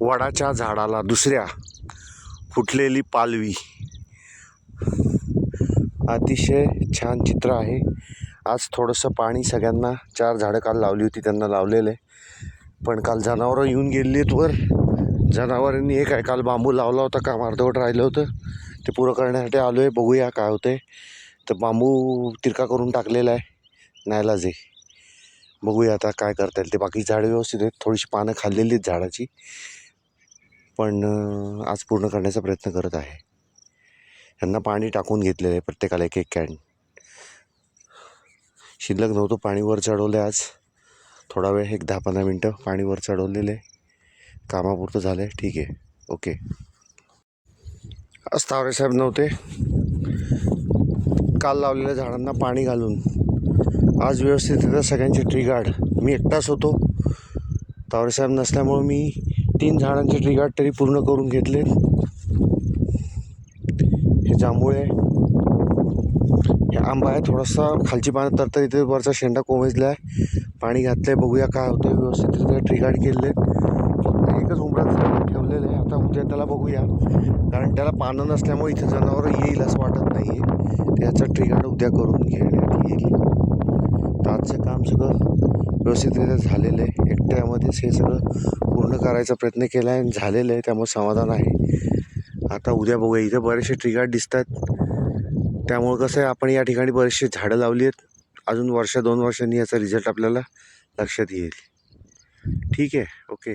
वडाच्या झाडाला दुसऱ्या फुटलेली पालवी. अतिशय छान चित्र आहे. आज थोडंसं पाणी सगळ्यांना चार झाडं काल लावली होती त्यांना लावलेलं आहे. पण काल जनावरं येऊन गेली आहेत वर. जनावरांनी एक आहे काल बांबू लावला होता काम अर्धवट राहिलं होतं. ते पुरं करण्यासाठी आलो आहे बघूया काय होतं आहे तर बांबू तिरका करून टाकलेला आहे नायलाज आहे बघूया आता काय करता येईल. ते बाकी झाडं व्यवस्थित आहेत थोडीशी पानं खाल्लेली आहेत झाडाची. पण आज पूर्ण करण्याचा प्रयत्न करत आहे. यांना पाणी टाकून घेतलेलं आहे प्रत्येकाला एक एक कॅन. शिल्लक नव्हतं पाणी वर चढवलं आज. थोडा वेळ एक दहा पंधरा मिनटं पाणी वर चढवलेलं आहे. कामापुरतं झालं आहे ठीक आहे. ओके. आज तावरेसाहेब नव्हते. काल लावलेल्या झाडांना पाणी घालून. आज व्यवस्थित सगळ्यांचे ट्री गार्ड मी एकटाच होतो. तावरेसाहेब नसल्यामुळं मी तीन झाडांचे ट्री गार्ड तरी पूर्ण करून घेतले हे जांभूळ हे आंबा आहे. थोडासा खालची पानं तर इथे वरचा शेंडा कोमेजला आहे पाणी घातलं आहे बघूया काय होतं व्यवस्थित ट्री गार्ड केले फक्त एकच उमरात ठेवलेलं आहे. आता उद्या त्याला बघूया. कारण त्याला पानं नसल्यामुळे इथे जनावरं येईल असं वाटत नाही आहे त्याचा ट्री गार्ड उद्या करून घेण्यात येईल. तर आजचं काम सगळं व्यवस्थितरित्या झालेलं आहे. एकट्यामध्येच हे सगळं पूर्ण करायचा प्रयत्न केला आहे आणि झालेलं आहे त्यामुळे समाधान आहे. आता उद्या बघूया. इथं बरेचसे ट्रिगार्ड दिसतात. त्यामुळं कसं आहे आपण या ठिकाणी बरेचसे झाडं लावली आहेत. अजून वर्ष दोन वर्षांनी याचा रिझल्ट आपल्याला लक्षात येईल. ठीक आहे? ओके